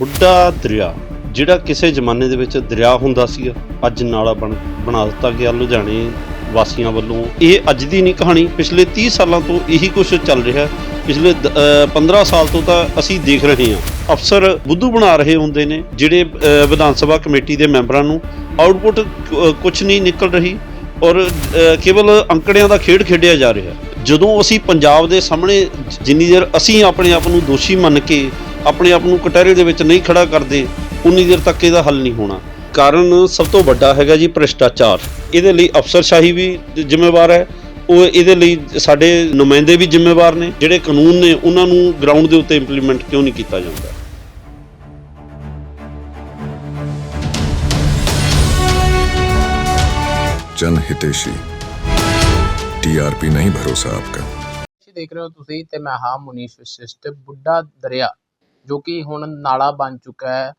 ਬੁੱਢਾ ਦਰਿਆ, ਜਿਹੜਾ ਕਿਸੇ ਜ਼ਮਾਨੇ ਦੇ ਵਿੱਚ ਦਰਿਆ ਹੁੰਦਾ ਸੀਗਾ ਅੱਜ ਨਾਲਾ ਬਣ, ਬਣਾ ਦਿੱਤਾ ਗਿਆ ਲੁਧਿਆਣੇ ਵਾਸੀਆਂ ਵੱਲੋਂ। ਇਹ ਅੱਜ ਦੀ ਨਹੀਂ ਕਹਾਣੀ, ਪਿਛਲੇ 30 ਸਾਲਾਂ ਤੋਂ ਇਹੀ ਕੁਝ ਚੱਲ ਰਿਹਾ। ਪਿਛਲੇ ਦ- 15 ਸਾਲ ਤੋਂ ਤਾਂ ਅਸੀਂ ਦੇਖ ਰਹੇ ਹਾਂ, ਅਫਸਰ ਬੁੱਧੂ ਬਣਾ ਰਹੇ ਹੁੰਦੇ ਨੇ, ਜਿਹੜੇ ਵਿਧਾਨ ਸਭਾ ਕਮੇਟੀ ਦੇ ਮੈਂਬਰਾਂ ਨੂੰ ਆਊਟਪੁੱਟ ਕੁਝ ਨਹੀਂ ਨਿਕਲ ਰਹੀ ਔਰ ਕੇਵਲ ਅੰਕੜਿਆਂ ਦਾ ਖੇਡ ਖੇਡਿਆ ਜਾ ਰਿਹਾ। ਜਦੋਂ ਅਸੀਂ ਪੰਜਾਬ ਦੇ ਸਾਹਮਣੇ ਜਿੰਨੀ ਦੇਰ ਅਸੀਂ ਆਪਣੇ ਆਪ ਨੂੰ ਦੋਸ਼ੀ ਮੰਨ ਕੇ ਆਪਣੇ ਆਪ ਨੂੰ ਕਟਹਿਰੇ ਦੇ ਵਿੱਚ ਨਹੀਂ ਖੜਾ ਕਰਦੇ ਉਨੀ ਦੇਰ ਤੱਕ ਇਹਦਾ ਹੱਲ ਨਹੀਂ ਹੋਣਾ। ਕਾਰਨ ਸਭ ਤੋਂ ਵੱਡਾ ਹੈਗਾ ਜੀ ਭ੍ਰਿਸ਼ਟਾਚਾਰ। ਇਹਦੇ ਲਈ ਅਫਸਰਸ਼ਾਹੀ ਵੀ ਜ਼ਿੰਮੇਵਾਰ ਹੈ। ਉਹ ਇਹਦੇ ਲਈ ਸਾਡੇ ਨੁਮਾਇੰਦੇ ਵੀ ਜ਼ਿੰਮੇਵਾਰ ਨੇ ਜਿਹੜੇ ਕਾਨੂੰਨ ਨੇ ਉਹਨਾਂ ਨੂੰ ਗਰਾਊਂਡ ਦੇ ਉੱਤੇ ਇੰਪਲੀਮੈਂਟ ਕਿਉਂ ਨਹੀਂ ਕੀਤਾ ਜਾਂਦਾ? ਜਨ ਹਿਤੇਸ਼ੀ टीआरपी नहीं भरोसा आपका देख रहे हो ਤੁਸੀਂ ਤੇ ਮੈਂ ਹਾਂ ਮੁਨੀਸ਼ ਵਿਸ਼ਿਸ਼ਟ ਬੁੱਢਾ ਦਰਿਆ। ਜੋ ਕਿ ਹੁਣ ਨਾਲਾ ਬਣ ਚੁੱਕਾ ਹੈ।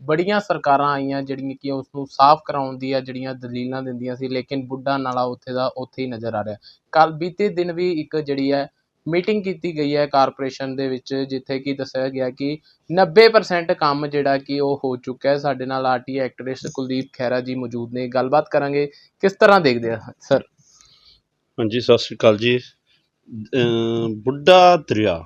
ਬੜੀਆਂ ਸਰਕਾਰਾਂ ਆਈਆਂ ਜਿਹੜੀਆਂ ਕਿ ਉਸ ਨੂੰ ਸਾਫ਼ ਕਰਾਉਣ ਦੀਆਂ ਜਿਹੜੀਆਂ ਦਲੀਲਾਂ ਦਿੰਦੀਆਂ ਸੀ, ਲੇਕਿਨ ਬੁੱਢਾ ਨਾਲਾ ਉੱਥੇ ਦਾ ਉੱਥੇ ਹੀ ਨਜ਼ਰ ਆ ਰਿਹਾ ਕੱਲ ਬੀਤੇ ਦਿਨ ਵੀ ਇੱਕ ਜਿਹੜੀ ਹੈ ਮੀਟਿੰਗ ਕੀਤੀ ਗਈ ਹੈ ਕਾਰਪੋਰੇਸ਼ਨ ਦੇ ਵਿੱਚ, ਜਿੱਥੇ ਕਿ ਦੱਸਿਆ ਗਿਆ ਕਿ 90% ਕੰਮ ਜਿਹੜਾ ਕਿ ਉਹ ਹੋ ਚੁੱਕਾ ਹੈ। ਸਾਡੇ ਨਾਲ ਆਰਟੀ ਐਕਟਿਵਿਸਟ ਕੁਲਦੀਪ ਖਹਿਰਾ ਜੀ ਮੌਜੂਦ ਨੇ। ਗੱਲਬਾਤ ਕਰਾਂਗੇ ਕਿਸ ਤਰ੍ਹਾਂ ਦੇਖਦੇ ਆ, ਸਰ? ਹਾਂਜੀ, ਸਤਿ ਸ਼੍ਰੀ ਅਕਾਲ ਜੀ। ਬੁੱਢਾ ਦਰਿਆ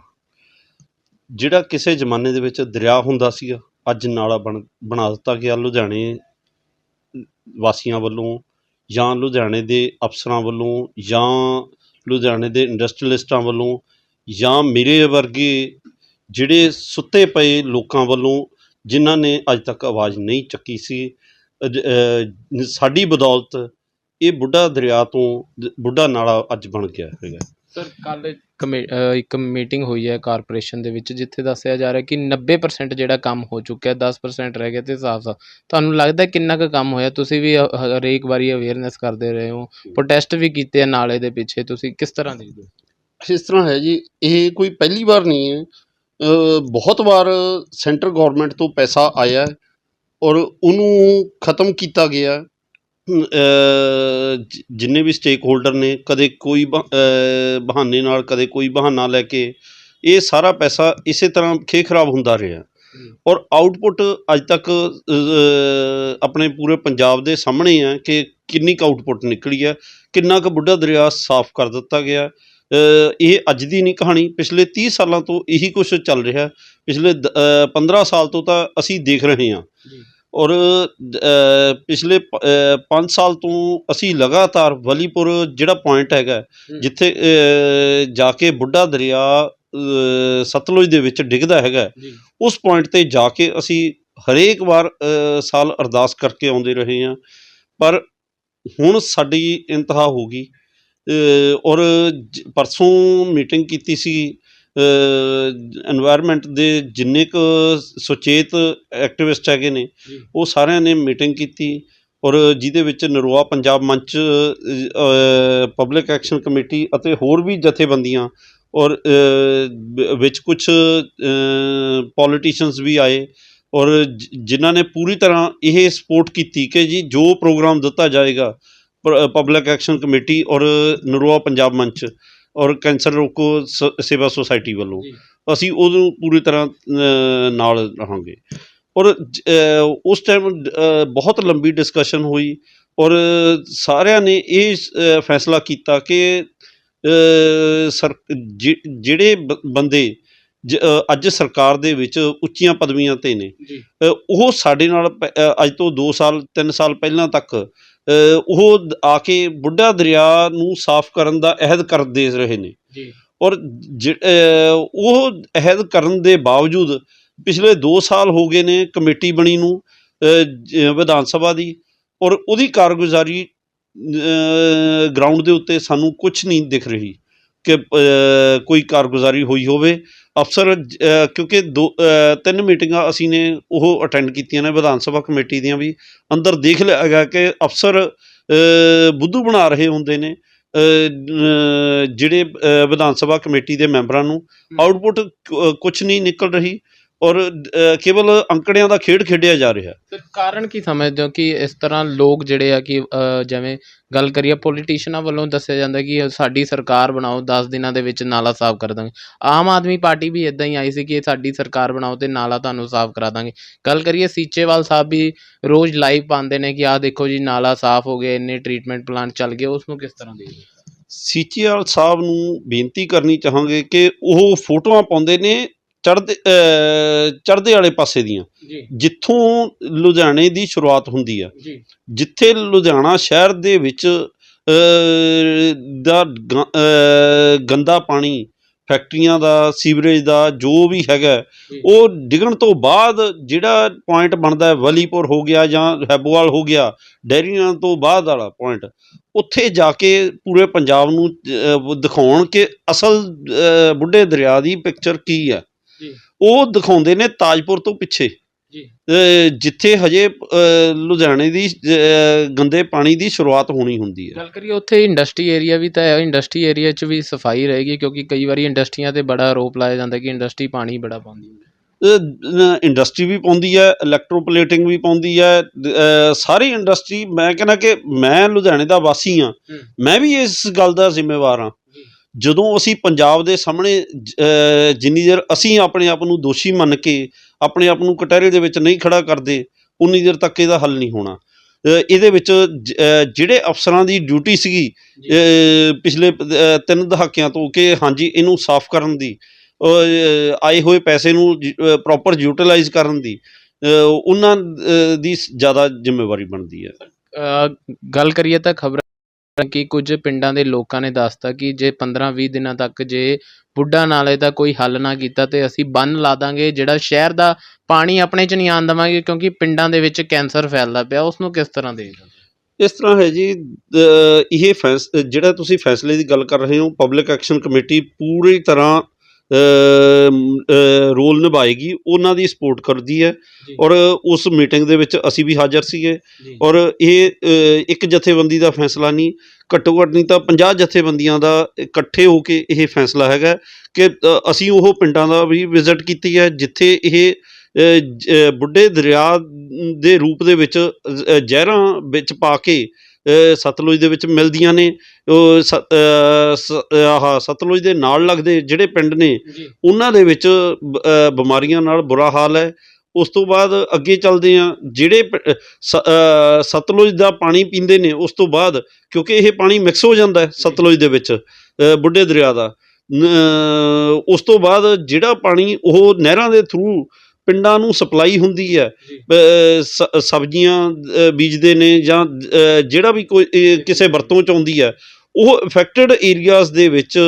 ਜਿਹੜਾ ਕਿਸੇ ਜ਼ਮਾਨੇ ਦੇ ਵਿੱਚ ਦਰਿਆ ਹੁੰਦਾ ਸੀਗਾ, ਅੱਜ ਨਾਲਾ ਬਣ, ਬਣਾ ਦਿੱਤਾ ਗਿਆ ਲੁਧਿਆਣੇ ਵਾਸੀਆਂ ਵੱਲੋਂ ਜਾਂ ਲੁਧਿਆਣੇ ਦੇ ਅਫਸਰਾਂ ਵੱਲੋਂ ਜਾਂ ਲੁਧਿਆਣੇ ਦੇ ਇੰਡਸਟਰੀਅਲਿਸਟਾਂ ਵੱਲੋਂ ਜਾਂ ਮੇਰੇ ਵਰਗੇ ਜਿਹੜੇ ਸੁੱਤੇ ਪਏ ਲੋਕਾਂ ਵੱਲੋਂ ਜਿਨ੍ਹਾਂ ਨੇ ਅੱਜ ਤੱਕ ਆਵਾਜ਼ ਨਹੀਂ ਚੱਕੀ ਸੀ ਸਾਡੀ ਬਦੌਲਤ ਇਹ ਬੁੱਢਾ ਦਰਿਆ ਤੋਂ ਬੁੱਢਾ ਨਾਲਾ ਅੱਜ ਬਣ ਗਿਆ ਹੈਗਾ। ਸਰ ਕੱਲ ਇੱਕ ਮੀਟਿੰਗ ਹੋਈ ਹੈ ਕਾਰਪੋਰੇਸ਼ਨ ਦੇ ਵਿੱਚ ਜਿੱਥੇ ਦੱਸਿਆ ਜਾ ਰਿਹਾ ਕਿ 90% ਜਿਹੜਾ ਕੰਮ ਹੋ ਚੁੱਕਿਆ ਹੈ 10% ਰਹਿ ਗਿਆ ਤੇ ਸਾਫ਼ ਸਾਫ਼ ਤੁਹਾਨੂੰ ਲੱਗਦਾ ਕਿੰਨਾ ਕੁ ਕੰਮ ਹੋਇਆ? ਤੁਸੀਂ ਵੀ ਹਰੇਕ ਵਾਰੀ ਅਵੇਅਰਨੈਸ ਕਰਦੇ ਰਹੇ ਹੋ। ਪ੍ਰੋਟੈਸਟ ਵੀ ਕੀਤੇ ਆ ਨਾਲੇ ਦੇ ਪਿੱਛੇ ਤੁਸੀਂ ਕਿਸ ਤਰ੍ਹਾਂ ਦੇਖਦੇ ਹੋ? ਇਸ ਤਰ੍ਹਾਂ ਹੈ ਜੀ ਇਹ ਕੋਈ ਪਹਿਲੀ ਵਾਰ ਨਹੀਂ ਹੈ। ਬਹੁਤ ਵਾਰ ਸੈਂਟਰ ਗਵਰਨਮੈਂਟ ਤੋਂ ਪੈਸਾ ਆਇਆ ਔਰ ਉਹਨੂੰ ਖਤਮ ਕੀਤਾ ਗਿਆ ਜਿੰਨੇ ਵੀ ਸਟੇਕ ਹੋਲਡਰ ਨੇ ਕਦੇ ਕੋਈ ਬਹਾਨੇ ਨਾਲ ਕਦੇ ਕੋਈ ਬਹਾਨਾ ਲੈ ਕੇ ਇਹ ਸਾਰਾ ਪੈਸਾ ਇਸੇ ਤਰ੍ਹਾਂ ਖੇ ਖਰਾਬ ਹੁੰਦਾ ਰਿਹਾ। ਔਰ ਆਊਟਪੁੱਟ ਅੱਜ ਤੱਕ ਆਪਣੇ ਪੂਰੇ ਪੰਜਾਬ ਦੇ ਸਾਹਮਣੇ ਹੈ ਕਿ ਕਿੰਨੀ ਕੁ ਆਊਟਪੁੱਟ ਨਿਕਲੀ ਹੈ ਕਿੰਨਾ ਕੁ ਬੁੱਢਾ ਦਰਿਆ ਸਾਫ਼ ਕਰ ਦਿੱਤਾ ਗਿਆ ਇਹ ਅੱਜ ਦੀ ਨਹੀਂ ਕਹਾਣੀ ਪਿਛਲੇ 30 ਸਾਲਾਂ ਤੋਂ ਇਹੀ ਕੁਝ ਚੱਲ ਰਿਹਾ ਪਿਛਲੇ ਦ- ਅ, 15 ਸਾਲ ਤੋਂ ਤਾਂ ਅਸੀਂ ਦੇਖ ਰਹੇ ਹਾਂ। ਔਰ ਪਿਛਲੇ 5 ਸਾਲ ਤੋਂ ਅਸੀਂ ਲਗਾਤਾਰ ਵਲੀਪੁਰ ਜਿਹੜਾ ਪੁਆਇੰਟ ਹੈਗਾ। ਜਿੱਥੇ ਜਾ ਕੇ ਬੁੱਢਾ ਦਰਿਆ ਸਤਲੁਜ ਦੇ ਵਿੱਚ ਡਿੱਗਦਾ ਹੈਗਾ ਉਸ ਪੁਆਇੰਟ ਤੇ ਜਾ ਕੇ ਅਸੀਂ ਹਰੇਕ ਵਾਰ ਸਾਲ ਅਰਦਾਸ ਕਰਕੇ ਆਉਂਦੇ ਰਹੇ ਹਾਂ ਪਰ ਹੁਣ ਸਾਡੀ ਇੰਤਹਾ ਹੋ ਗਈ ਔਰ ਪਰਸੋਂ ਮੀਟਿੰਗ ਕੀਤੀ ਸੀ এনवायरमेंट ਦੇ ਜਿੰਨੇ ਕੁ ਸੁਚੇਤ ਐਕਟਿਵਿਸਟ ਹੈਗੇ ਨੇ ਉਹ ਸਾਰਿਆਂ ਨੇ ਮੀਟਿੰਗ ਕੀਤੀ ਔਰ ਜਿਹਦੇ ਵਿੱਚ ਨਰੋਆ ਪੰਜਾਬ ਮੰਚ ਪਬਲਿਕ ਐਕਸ਼ਨ ਕਮੇਟੀ ਅਤੇ ਹੋਰ ਵੀ ਜਥੇਬੰਦੀਆਂ ਔਰ ਵਿੱਚ ਕੁਝ ਪੋਲੀਟੀਸ਼ੀਅਨਸ ਵੀ ਆਏ ਔਰ ਜਿਨ੍ਹਾਂ ਨੇ ਪੂਰੀ ਤਰ੍ਹਾਂ ਇਹ ਸਪੋਰਟ ਕੀਤੀ ਕਿ ਜੀ ਜੋ ਪ੍ਰੋਗਰਾਮ ਦਿੱਤਾ ਜਾਏਗਾ ਪਬਲਿਕ ਐਕਸ਼ਨ ਕਮੇਟੀ ਔਰ ਨਰੋਆ ਪੰਜਾਬ ਮੰਚ। ਔਰ ਕੈਂਸਰ ਰੋਕੋ ਸੇਵਾ ਸੁਸਾਇਟੀ ਵੱਲੋਂ। ਅਸੀਂ ਉਹਨੂੰ ਪੂਰੀ ਤਰ੍ਹਾਂ ਨਾਲ ਰਹਾਂਗੇ। ਔਰ ਉਸ ਟਾਈਮ ਬਹੁਤ ਲੰਬੀ ਡਿਸਕਸ਼ਨ ਹੋਈ। ਔਰ ਸਾਰਿਆਂ ਨੇ ਇਹ ਫੈਸਲਾ ਕੀਤਾ ਕਿ ਸਰ ਜਿਹੜੇ ਬੰਦੇ ਅੱਜ ਸਰਕਾਰ ਦੇ ਵਿੱਚ ਉੱਚੀਆਂ ਪਦਵੀਆਂ ਤੇ ਨੇ ਉਹ ਸਾਡੇ ਨਾਲ ਅੱਜ ਤੋਂ 2 ਸਾਲ 3 ਸਾਲ ਪਹਿਲਾਂ ਤੱਕ ਉਹ ਆ ਕੇ ਬੁੱਢਾ ਦਰਿਆ ਨੂੰ ਸਾਫ਼ ਕਰਨ ਦਾ ਅਹਿਦ ਕਰਦੇ ਰਹੇ ਨੇ। ਜੀ। ਔਰ ਉਹ ਅਹਿਦ ਕਰਨ ਦੇ ਬਾਵਜੂਦ ਪਿਛਲੇ 2 ਸਾਲ ਹੋ ਗਏ ਨੇ ਕਮੇਟੀ ਬਣੀ ਨੂੰ ਵਿਧਾਨ ਸਭਾ ਦੀ। ਔਰ ਉਹਦੀ ਕਾਰਗੁਜ਼ਾਰੀ ਗਰਾਊਂਡ ਦੇ ਉੱਤੇ ਸਾਨੂੰ ਕੁਝ ਨਹੀਂ ਦਿਖ ਰਹੀ। ਕਿ ਕੋਈ ਕਾਰਗੁਜ਼ਾਰੀ ਹੋਈ ਹੋਵੇ। ਅਫਸਰ ਕਿਉਂਕਿ ਦੋ ਤਿੰਨ ਮੀਟਿੰਗਾਂ ਅਸੀਂ ਨੇ ਉਹ ਅਟੈਂਡ ਕੀਤੀਆਂ ਨੇ ਵਿਧਾਨ ਸਭਾ ਕਮੇਟੀ ਦੀਆਂ ਵੀ। ਅੰਦਰ ਦੇਖ ਲਿਆ ਗਿਆ ਕਿ ਅਫਸਰ ਬੁੱਧੂ ਬਣਾ ਰਹੇ ਹੁੰਦੇ ਨੇ ਜਿਹੜੇ ਵਿਧਾਨ ਸਭਾ ਕਮੇਟੀ ਦੇ ਮੈਂਬਰਾਂ ਨੂੰ। ਆਊਟਪੁੱਟ ਕੁਝ ਨਹੀਂ ਨਿਕਲ ਰਹੀ। ਔਰ ਕੇਵਲ ਅੰਕੜਿਆਂ ਦਾ ਖੇਡ ਖੇਡਿਆ ਜਾ ਰਿਹਾ। ਸਰ ਕਾਰਨ ਕੀ ਸਮਝਦੇ ਹੋ ਕਿ ਇਸ ਤਰ੍ਹਾਂ ਲੋਕ ਜਿਹੜੇ ਆ ਕਿ ਜਿਵੇਂ ਗੱਲ ਕਰੀਏ ਪੋਲੀਟੀਸ਼ੀਅਨਾਂ ਵੱਲੋਂ ਦੱਸਿਆ ਜਾਂਦਾ ਕਿ ਸਾਡੀ ਸਰਕਾਰ ਬਣਾਓ 10 ਦਿਨਾਂ ਦੇ ਵਿੱਚ ਨਾਲਾ ਸਾਫ਼ ਕਰ ਦਾਂਗੇ। ਆਮ ਆਦਮੀ ਪਾਰਟੀ ਵੀ ਇਦਾਂ ਹੀ ਆਈ ਸੀ ਕਿ ਸਾਡੀ ਸਰਕਾਰ ਬਣਾਓ ਤੇ ਨਾਲਾ ਤੁਹਾਨੂੰ ਸਾਫ਼ ਕਰਾ ਦਾਂਗੇ। ਗੱਲ ਕਰੀਏ ਸੀਚੇਵਾਲ ਸਾਹਿਬ ਵੀ ਰੋਜ਼ ਲਾਈਵ ਪਾਉਂਦੇ ਨੇ ਕਿ ਆਹ ਦੇਖੋ ਜੀ ਨਾਲਾ ਸਾਫ਼ ਹੋ ਗਿਆ ਇੰਨੇ ਟ੍ਰੀਟਮੈਂਟ ਪਲਾਂਟ ਚੱਲ ਗਏ ਉਸ ਨੂੰ ਕਿਸ ਤਰ੍ਹਾਂ ਦੇਖਦੇ ਹੋ? ਸੀਚੀਆਲ ਸਾਹਿਬ ਨੂੰ ਬੇਨਤੀ ਕਰਨੀ ਚਾਹਾਂਗੇ ਕਿ ਉਹ ਫੋਟੋਆਂ ਪਾਉਂਦੇ ਨੇ ਚੜ੍ਹਦੇ ਚੜ੍ਹਦੇ ਵਾਲੇ ਪਾਸੇ ਦੀਆਂ। ਜੀ। ਜਿੱਥੋਂ ਲੁਧਿਆਣੇ ਦੀ ਸ਼ੁਰੂਆਤ ਹੁੰਦੀ ਆ। ਜੀ। ਜਿੱਥੇ ਲੁਧਿਆਣਾ ਸ਼ਹਿਰ ਦੇ ਵਿੱਚ ਦਾ ਗੰਦਾ ਪਾਣੀ ਫੈਕਟਰੀਆਂ ਦਾ ਸੀਵਰੇਜ ਦਾ ਜੋ ਵੀ ਹੈਗਾ। ਉਹ ਡਿੱਗਣ ਤੋਂ ਬਾਅਦ ਜਿਹੜਾ ਪੁਆਇੰਟ ਬਣਦਾ ਹੈ ਵਲੀਪੁਰ ਹੋ ਗਿਆ ਜਾਂ ਹੈਬੋਵਾਲ ਹੋ ਗਿਆ ਡੈਰੀਆਂ ਤੋਂ ਬਾਅਦ ਵਾਲਾ ਪੁਆਇੰਟ ਉੱਥੇ ਜਾ ਕੇ ਪੂਰੇ ਪੰਜਾਬ ਨੂੰ ਦਿਖਾਉਣ ਕਿ ਅਸਲ ਬੁੱਢੇ ਦਰਿਆ ਦੀ ਪਿਕਚਰ ਕੀ ਹੈ। ਉਹ ਦਿਖਾਉਂਦੇ ਨੇ ਤਾਜਪੁਰ ਤੋਂ ਪਿੱਛੇ। ਜਿੱਥੇ ਹਜੇ ਲੁਧਿਆਣੇ ਦੀ ਗੰਦੇ ਪਾਣੀ ਦੀ ਸ਼ੁਰੂਆਤ ਹੋਣੀ ਹੁੰਦੀ ਹੈ। ਗੱਲ ਕਰੀਏ ਉੱਥੇ ਇੰਡਸਟਰੀ ਏਰੀਆ ਵੀ ਤਾਂ ਹੈ ਇੰਡਸਟਰੀ ਏਰੀਆ 'ਚ ਵੀ ਸਫ਼ਾਈ ਰਹੇਗੀ ਕਿਉਂਕਿ ਕਈ ਵਾਰੀ ਇੰਡਸਟਰੀਆਂ ਤੇ ਬੜਾ ਆਰੋਪ ਲਾਇਆ ਜਾਂਦਾ ਕਿ ਇੰਡਸਟਰੀ ਪਾਣੀ ਬੜਾ ਪਾਉਂਦੀ ਹੈ। ਇੰਡਸਟਰੀ ਵੀ ਪਾਉਂਦੀ ਹੈ ਇਲੈਕਟ੍ਰੋਪਲੇਟਿੰਗ ਵੀ ਪਾਉਂਦੀ ਹੈ ਸਾਰੀ ਇੰਡਸਟਰੀ ਮੈਂ ਕਹਿੰਦਾ ਕਿ ਮੈਂ ਲੁਧਿਆਣੇ ਦਾ ਵਾਸੀ ਹਾਂ। ਮੈਂ ਵੀ ਇਸ ਗੱਲ ਦਾ ਜ਼ਿੰਮੇਵਾਰ ਹਾਂ। ਜਦੋਂ ਅਸੀਂ ਪੰਜਾਬ ਦੇ ਸਾਹਮਣੇ ਜਿੰਨੀ ਦੇਰ ਅਸੀਂ ਆਪਣੇ ਆਪ ਨੂੰ ਦੋਸ਼ੀ ਮੰਨ ਕੇ ਆਪਣੇ ਆਪ ਨੂੰ ਕਟਹਿਰੇ ਦੇ ਵਿੱਚ ਨਹੀਂ ਖੜਾ ਕਰਦੇ ਉਨੀ ਦੇਰ ਤੱਕ ਇਹਦਾ ਹੱਲ ਨਹੀਂ ਹੋਣਾ। ਇਹਦੇ ਵਿੱਚ ਜਿਹੜੇ ਅਫਸਰਾਂ ਦੀ ਡਿਊਟੀ ਸੀਗੀ ਪਿਛਲੇ ਤਿੰਨ ਦਹਾਕਿਆਂ ਤੋਂ ਕਿ ਹਾਂਜੀ ਇਹਨੂੰ ਸਾਫ਼ ਕਰਨ ਦੀ ਆਏ ਹੋਏ ਪੈਸੇ ਨੂੰ ਪ੍ਰੋਪਰ ਯੂਟਿਲਾਈਜ਼ ਕਰਨ ਦੀ ਉਹਨਾਂ ਦੀ ਜ਼ਿਆਦਾ ਜ਼ਿੰਮੇਵਾਰੀ ਬਣਦੀ ਹੈ। ਗੱਲ ਕਰੀਏ ਤਾਂ ਖਬਰ ਕਿ ਕੁਝ ਪਿੰਡਾਂ ਦੇ ਲੋਕਾਂ ਨੇ ਦੱਸਤਾ ਕਿ ਜੇ 15-20 ਦਿਨਾਂ ਤੱਕ ਜੇ ਬੁੱਢਾ ਨਾਲੇ ਦਾ ਕੋਈ ਹੱਲ ਨਾ ਕੀਤਾ ਤੇ ਅਸੀਂ ਬੰਨ ਲਾ ਦਾਂਗੇ ਜਿਹੜਾ ਸ਼ਹਿਰ ਦਾ ਪਾਣੀ ਆਪਣੇ 'ਚ ਨਹੀਂ ਆਉਣ ਦੇਵਾਂਗੇ ਕਿਉਂਕਿ ਪਿੰਡਾਂ ਦੇ ਵਿੱਚ ਕੈਂਸਰ ਫੈਲਦਾ ਪਿਆ ਉਸ ਨੂੰ ਕਿਸ ਤਰ੍ਹਾਂ ਦੇਖਦੇ ਹੋ? ਇਸ ਤਰ੍ਹਾਂ ਹੈ ਜੀ ਅ, ਇਹ ਫੈਸ ਜਿਹੜਾ ਤੁਸੀਂ ਫੈਸਲੇ ਦੀ ਗੱਲ ਕਰ ਰਹੇ ਹੋ ਪਬਲਿਕ ਐਕਸ਼ਨ ਕਮੇਟੀ ਪੂਰੀ ਤਰ੍ਹਾਂ ਰੋਲ ਨਿਭਾਏਗੀ ਉਹਨਾਂ ਦੀ ਸਪੋਰਟ ਕਰਦੀ ਹੈ। ਔਰ ਉਸ ਮੀਟਿੰਗ ਦੇ ਵਿੱਚ ਅਸੀਂ ਵੀ ਹਾਜ਼ਰ ਸੀਗੇ। ਔਰ ਇਹ ਇੱਕ ਜਥੇਬੰਦੀ ਦਾ ਫੈਸਲਾ ਨਹੀਂ ਘੱਟੋ ਘੱਟ ਨਹੀਂ ਤਾਂ 50 ਜਥੇਬੰਦੀਆਂ ਦਾ ਇਕੱਠੇ ਹੋ ਕੇ ਇਹ ਫੈਸਲਾ ਹੈਗਾ ਕਿ ਅਸੀਂ ਉਹ ਪਿੰਡਾਂ ਦਾ ਵੀ ਵਿਜ਼ਿਟ ਕੀਤੀ ਹੈ ਜਿੱਥੇ ਇਹ ਬੁੱਢੇ ਦਰਿਆ ਦੇ ਰੂਪ ਦੇ ਵਿੱਚ ਜ਼ਹਿਰਾਂ ਵਿੱਚ ਪਾ ਕੇ ਸਤਲੁਜ ਦੇ ਵਿੱਚ ਮਿਲਦੀਆਂ ਨੇ। ਉਹ ਆਹ ਸਤਲੁਜ ਦੇ ਨਾਲ ਲੱਗਦੇ ਜਿਹੜੇ ਪਿੰਡ ਨੇ ਉਹਨਾਂ ਦੇ ਵਿੱਚ ਬਿਮਾਰੀਆਂ ਨਾਲ ਬੁਰਾ ਹਾਲ ਹੈ। ਉਸ ਤੋਂ ਬਾਅਦ ਅੱਗੇ ਚੱਲਦੇ ਆ ਜਿਹੜੇ ਸਤਲੁਜ ਦਾ ਪਾਣੀ ਪੀਂਦੇ ਨੇ ਉਸ ਤੋਂ ਬਾਅਦ ਕਿਉਂਕਿ ਇਹ ਪਾਣੀ ਮਿਕਸ ਹੋ ਜਾਂਦਾ ਹੈ ਸਤਲੁਜ ਦੇ ਵਿੱਚ ਬੁੱਢੇ ਦਰਿਆ ਦਾ। ਉਸ ਤੋਂ ਬਾਅਦ ਜਿਹੜਾ ਪਾਣੀ ਉਹ ਨਹਿਰਾਂ ਦੇ ਥਰੂ ਪਿੰਡਾਂ ਨੂੰ ਸਪਲਾਈ ਹੁੰਦੀ ਹੈ। ਸ- ਸਬਜ਼ੀਆਂ ਅ, ਬੀਜਦੇ ਨੇ ਜਾਂ ਅ, ਜਿਹੜਾ ਵੀ ਕੋਈ ਅ, ਕਿਸੇ ਵਰਤੋਂ ਚ ਆਉਂਦੀ ਹੈ ਉਹ ਅਫੈਕਟਡ ਏਰੀਆਜ਼ ਦੇ ਵਿੱਚ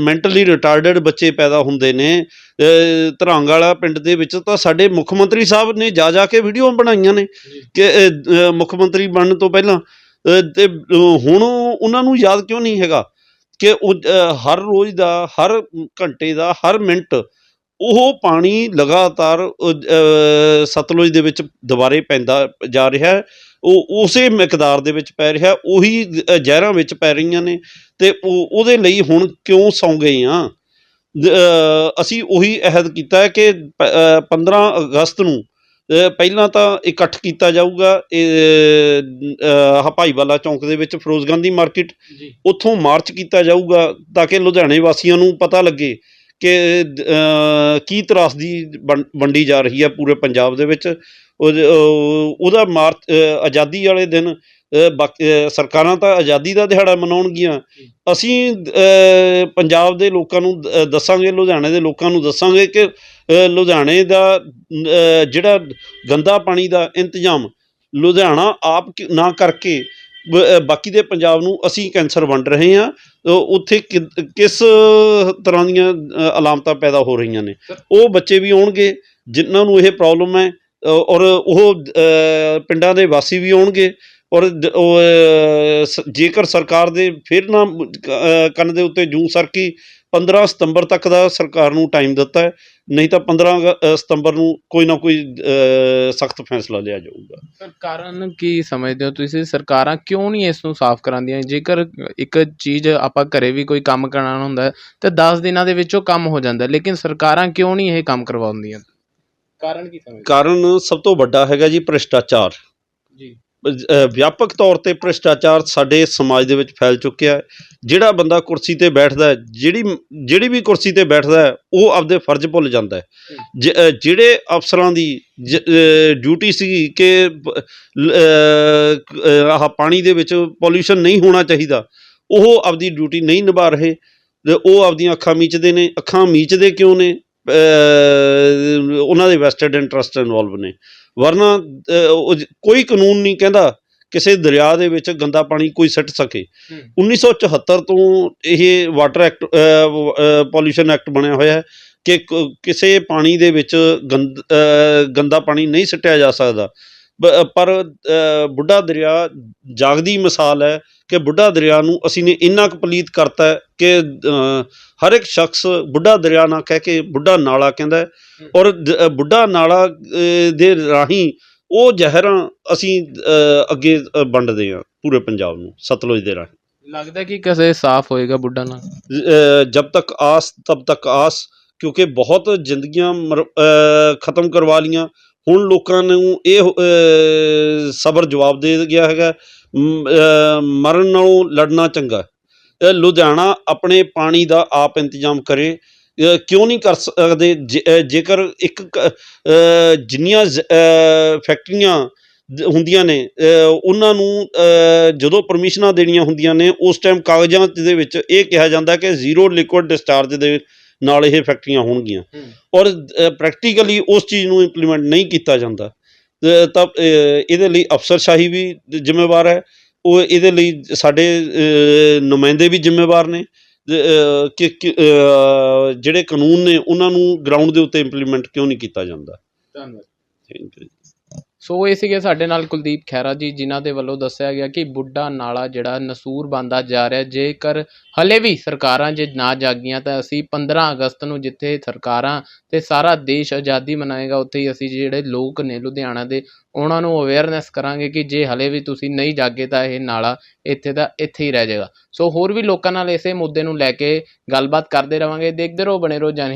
ਮੈਂਟਲੀ ਰਿਟਾਰਡਡ ਬੱਚੇ ਪੈਦਾ ਹੁੰਦੇ ਨੇ। ਅ, ਧਰੰਗ ਵਾਲਾ ਪਿੰਡ ਦੇ ਵਿੱਚ ਤਾਂ ਸਾਡੇ ਮੁੱਖ ਮੰਤਰੀ ਸਾਹਿਬ ਨੇ ਜਾ ਜਾ ਕੇ ਵੀਡੀਓ ਬਣਾਈਆਂ ਨੇ। ਕਿ ਅ, ਅ, ਮੁੱਖ ਮੰਤਰੀ ਬਣਨ ਤੋਂ ਪਹਿਲਾਂ ਅ, ਤੇ ਅ, ਹੁਣ ਉਹਨਾਂ ਨੂੰ ਯਾਦ ਕਿਉਂ ਨਹੀਂ ਹੈਗਾ ਕਿ ਉਹ ਅ, ਹਰ ਰੋਜ਼ ਦਾ ਹਰ ਘੰਟੇ ਦਾ ਹਰ ਮਿੰਟ ਉਹ ਪਾਣੀ ਲਗਾਤਾਰ ਸਤਲੁਜ ਦੇ ਵਿੱਚ ਦੁਬਾਰੇ ਪੈਂਦਾ ਜਾ ਰਿਹਾ ਉਹ ਉਸੇ ਮਿਕਦਾਰ ਦੇ ਵਿੱਚ ਪੈ ਰਿਹਾ ਉਹੀ ਜ਼ਹਿਰਾਂ ਵਿੱਚ ਪੈ ਰਹੀਆਂ ਨੇ ਤੇ ਉਹ ਉਹਦੇ ਲਈ ਹੁਣ ਕਿਉਂ ਸੌਂ ਗਏ ਆ? ਅਸੀਂ ਉਹੀ ਅਹਿਦ ਕੀਤਾ ਕਿ ਪ- ਅ, 15 ਅਗਸਤ ਨੂੰ ਪਹਿਲਾਂ ਤਾਂ ਇਕੱਠ ਕੀਤਾ ਜਾਊਗਾ ਇਹ ਆਹ ਭਾਈਵਾਲਾ ਚੌਂਕ ਦੇ ਵਿੱਚ ਫਿਰੋਜ਼ ਗਾਂਧੀ ਮਾਰਕੀਟ ਉੱਥੋਂ ਮਾਰਚ ਕੀਤਾ ਜਾਊਗਾ ਤਾਂ ਕਿ ਲੁਧਿਆਣੇ ਵਾਸੀਆਂ ਨੂੰ ਪਤਾ ਲੱਗੇ ਕਿ ਕੀ ਤਰਾਸਦੀ ਵੰਡੀ ਜਾ ਰਹੀ ਹੈ ਪੂਰੇ ਪੰਜਾਬ ਦੇ ਵਿੱਚ? ਉਹਦਾ ਮਾਰਚ ਆਜ਼ਾਦੀ ਵਾਲੇ ਦਿਨ ਅ, ਸਰਕਾਰਾਂ ਤਾਂ ਆਜ਼ਾਦੀ ਦਾ ਦਿਹਾੜਾ ਮਨਾਉਣਗੀਆਂ। ਅਸੀਂ ਪੰਜਾਬ ਦੇ ਲੋਕਾਂ ਨੂੰ ਦੱਸਾਂਗੇ ਲੁਧਿਆਣੇ ਦੇ ਲੋਕਾਂ ਨੂੰ ਦੱਸਾਂਗੇ ਕਿ ਲੁਧਿਆਣੇ ਦਾ ਜਿਹੜਾ ਗੰਦਾ ਪਾਣੀ ਦਾ ਇੰਤਜ਼ਾਮ ਲੁਧਿਆਣਾ ਆਪ ਨਾ ਕਰਕੇ ਬਾਕੀ ਦੇ ਪੰਜਾਬ ਨੂੰ ਅਸੀਂ ਕੈਂਸਰ ਵੰਡ ਰਹੇ ਹਾਂ। ਉੱਥੇ ਕਿਸ ਤਰ੍ਹਾਂ ਦੀਆਂ ਅਲਾਮਤਾਂ ਪੈਦਾ ਹੋ ਰਹੀਆਂ ਨੇ? ਉਹ ਬੱਚੇ ਵੀ ਆਉਣਗੇ ਜਿਨ੍ਹਾਂ ਨੂੰ ਇਹ ਪ੍ਰੋਬਲਮ ਹੈ ਔਰ ਉਹ ਪਿੰਡਾਂ ਦੇ ਵਾਸੀ ਵੀ ਆਉਣਗੇ ਔਰ ਜੇਕਰ ਸਰਕਾਰ ਦੇ ਫਿਰ ਨਾ ਕੰਨ ਦੇ ਉੱਤੇ ਜੂੰ ਸਰਕੀ 15 ਸਤੰਬਰ ਤੱਕ ਦਾ ਸਰਕਾਰ ਨੂੰ ਟਾਈਮ ਦਿੱਤਾ ਹੈ ਨਹੀਂ ਤਾਂ 15 ਅਗ- ਅ, ਸਤੰਬਰ ਨੂੰ ਕੋਈ ਨਾ ਕੋਈ ਸਖਤ ਫੈਸਲਾ ਲਿਆ ਜਾਊਗਾ। ਸਰ ਕਾਰਨ ਕੀ ਸਮਝਦੇ ਹੋ ਤੁਸੀਂ? ਸਰਕਾਰਾਂ ਕਿਉਂ ਨਹੀਂ ਇਸ ਨੂੰ ਸਾਫ਼ ਕਰਾਉਂਦੀਆਂ? ਜੇਕਰ ਇੱਕ ਚੀਜ਼ ਆਪਾਂ ਘਰੇ ਵੀ ਕੋਈ ਕੰਮ ਕਰਾਉਣਾ ਹੁੰਦਾ ਹੈ ਤੇ 10 ਦਿਨਾਂ ਦੇ ਵਿੱਚ ਉਹ ਕੰਮ ਹੋ ਜਾਂਦਾ ਲੇਕਿਨ ਸਰਕਾਰਾਂ ਕਿਉਂ ਨਹੀਂ ਇਹ ਕੰਮ ਕਰਵਾਉਂਦੀਆਂ? ਕਾਰਨ ਕੀ ਸਮਝਦੇ ਕਾਰਨ ਸਭ ਤੋਂ ਵੱਡਾ ਹੈਗਾ ਜੀ ਭ੍ਰਿਸ਼ਟਾਚਾਰ। ਜੀ। ਵਿਆਪਕ ਤੌਰ ਤੇ ਭ੍ਰਿਸ਼ਟਾਚਾਰ ਸਾਡੇ ਸਮਾਜ ਦੇ ਵਿੱਚ ਫੈਲ ਚੁੱਕਿਆ ਹੈ। ਜਿਹੜਾ ਬੰਦਾ ਕੁਰਸੀ ਤੇ ਬੈਠਦਾ ਹੈ ਜਿਹੜੀ ਜਿਹੜੀ ਵੀ ਕੁਰਸੀ ਤੇ ਬੈਠਦਾ ਹੈ ਉਹ ਆਪਦੇ ਫਰਜ਼ ਭੁੱਲ ਜਾਂਦਾ ਜਿਹੜੇ ਅਫਸਰਾਂ ਦੀ ਡਿਊਟੀ ਸੀ ਕਿ ਆਹ ਪਾਣੀ ਦੇ ਵਿੱਚ ਪੋਲਿਊਸ਼ਨ ਨਹੀਂ ਹੋਣਾ ਚਾਹੀਦਾ ਉਹ ਆਪਦੀ ਡਿਊਟੀ ਨਹੀਂ ਨਿਭਾ ਰਹੇ। ਉਹ ਆਪਦੀਆਂ ਅੱਖਾਂ ਮੀਚਦੇ ਨੇ। ਅੱਖਾਂ ਮੀਚਦੇ ਕਿਉਂ ਨੇ? ਉਹਨਾਂ ਦੇ ਵੈਸਟਡ ਇੰਟਰਸਟ ਇਨਵੋਲਵ ਨੇ। ਵਰਨਾ ਕੋਈ ਕਾਨੂੰਨ ਨਹੀਂ ਕਹਿੰਦਾ ਕਿਸੇ ਦਰਿਆ ਦੇ ਵਿੱਚ ਗੰਦਾ ਪਾਣੀ ਕੋਈ ਸਿੱਟ ਸਕੇ। 1974 ਤੋਂ ਇਹ ਵਾਟਰ ਐਕਟ ਪੋਲਿਊਸ਼ਨ ਐਕਟ ਬਣਿਆ ਹੋਇਆ ਹੈ ਕਿ ਕਿਸੇ ਪਾਣੀ ਦੇ ਵਿੱਚ ਗੰਦਾ ਪਾਣੀ ਨਹੀਂ ਸਿੱਟਿਆ ਜਾ ਸਕਦਾ। ਬ- ਪਰ ਬੁੱਢਾ ਦਰਿਆ ਜਾਗਦੀ ਮਿਸਾਲ ਹੈ ਕਿ ਬੁੱਢਾ ਦਰਿਆ ਨੂੰ ਅਸੀਂ ਨੇ ਇੰਨਾ ਕੁ ਪਲੀਤ ਕਰਤਾ ਕਿ ਹਰ ਇੱਕ ਸ਼ਖਸ ਬੁੱਢਾ ਦਰਿਆ ਨਾ ਕਹਿ ਕੇ ਬੁੱਢਾ ਨਾਲਾ ਕਹਿੰਦਾ ਔਰ ਬੁੱਢਾ ਨਾਲਾ ਦੇ ਰਾਹੀਂ ਉਹ ਜ਼ਹਿਰਾਂ ਅਸੀਂ ਅੱਗੇ ਵੰਡਦੇ ਹਾਂ ਪੂਰੇ ਪੰਜਾਬ ਨੂੰ ਸਤਲੁਜ ਦੇ ਰਾਹੀਂ। ਲੱਗਦਾ ਕਿ ਕਦੇ ਸਾਫ਼ ਹੋਏਗਾ ਬੁੱਢਾ ਨਾ ਅ, ਜਬ ਤੱਕ ਆਸ ਤਬ ਤੱਕ ਆਸ ਕਿਉਂਕਿ ਬਹੁਤ ਜ਼ਿੰਦਗੀਆਂ ਖਤਮ ਕਰਵਾ ਲੀਆਂ ਹੁਣ ਲੋਕਾਂ ਨੂੰ ਇਹ ਸਬਰ ਜਵਾਬ ਦੇ ਗਿਆ ਹੈਗਾ ਮਰਨ ਨਾਲੋਂ ਲੜਨਾ ਚੰਗਾ ਲੁਧਿਆਣਾ ਆਪਣੇ ਪਾਣੀ ਦਾ ਆਪ ਇੰਤਜ਼ਾਮ ਕਰੇ ਕਿਉਂ ਨਹੀਂ ਕਰ ਸਕਦੇ? ਜੇ- ਜੇਕਰ ਇੱਕ ਜਿੰਨੀਆਂ ਫੈਕਟਰੀਆਂ ਹੁੰਦੀਆਂ ਨੇ ਉਹਨਾਂ ਨੂੰ ਜਦੋਂ ਪਰਮਿਸ਼ਨਾਂ ਦੇਣੀਆਂ ਹੁੰਦੀਆਂ ਨੇ, ਉਸ ਟਾਈਮ ਕਾਗਜ਼ਾਂ ਦੇ ਵਿੱਚ ਇਹ ਕਿਹਾ ਜਾਂਦਾ ਕਿ ਜ਼ੀਰੋ ਲਿਕੁਇਡ ਡਿਸਚਾਰਜ ਦੇ ਨਾਲ ਇਹ ਫੈਕਟਰੀਆਂ ਹੋਣਗੀਆਂ। ਔਰ ਪ੍ਰੈਕਟੀਕਲੀ ਉਸ ਚੀਜ਼ ਨੂੰ ਇੰਪਲੀਮੈਂਟ ਨਹੀਂ ਕੀਤਾ ਜਾਂਦਾ। ਤਾਂ ਇਹਦੇ ਲਈ ਅਫਸਰਸ਼ਾਹੀ ਵੀ ਜ਼ਿੰਮੇਵਾਰ ਹੈ। ਉਹ ਇਹਦੇ ਲਈ ਸਾਡੇ ਨੁਮਾਇੰਦੇ ਵੀ ਜ਼ਿੰਮੇਵਾਰ ਨੇ। ਕਿ ਜਿਹੜੇ ਕਾਨੂੰਨ ਨੇ ਉਹਨਾਂ ਨੂੰ ਗਰਾਊਂਡ ਦੇ ਉੱਤੇ ਇੰਪਲੀਮੈਂਟ ਕਿਉਂ ਨਹੀਂ ਕੀਤਾ ਜਾਂਦਾ। ਧੰਨਵਾਦ। ਥੈਂਕ ਯੂ ਸੋ ਇਹ ਸੀਗੇ ਸਾਡੇ ਨਾਲ ਕੁਲਦੀਪ ਖਹਿਰਾ ਜੀ, ਜਿਨ੍ਹਾਂ ਦੇ ਵੱਲੋਂ ਦੱਸਿਆ ਗਿਆ ਕਿ ਬੁੱਢਾ ਨਾਲਾ ਜਿਹੜਾ ਨਸੂਰ ਬੰਦਾ ਜਾ ਰਿਹਾ, ਜੇਕਰ ਹਲੇ ਵੀ ਸਰਕਾਰਾਂ ਜੇ ਨਾ ਜਾਗੀਆਂ ਤਾਂ ਅਸੀਂ 15 ਅਗਸਤ ਨੂੰ ਜਿੱਥੇ ਸਰਕਾਰਾਂ ਤੇ ਸਾਰਾ ਦੇਸ਼ ਆਜ਼ਾਦੀ ਮਨਾਏਗਾ, ਉੱਥੇ ਹੀ ਅਸੀਂ ਜਿਹੜੇ ਲੋਕ ਨੇ ਲੁਧਿਆਣਾ ਦੇ, ਉਹਨਾਂ ਨੂੰ ਅਵੇਅਰਨੈਸ ਕਰਾਂਗੇ ਕਿ ਜੇ ਹਲੇ ਵੀ ਤੁਸੀਂ ਨਹੀਂ ਜਾਗੇ ਤਾਂ ਇਹ ਨਾਲਾ ਇੱਥੇ ਦਾ ਇੱਥੇ ਹੀ ਰਹਿ ਜਾਏਗਾ। ਸੋ ਹੋਰ ਵੀ ਲੋਕਾਂ ਨਾਲ ਇਸੇ ਮੁੱਦੇ ਨੂੰ ਲੈ ਕੇ ਗੱਲਬਾਤ ਕਰਦੇ ਰਵਾਂਗੇ। ਦੇਖਦੇ ਰਹੋ, ਬਣੇ ਰਹੋ ਜਾਨੀ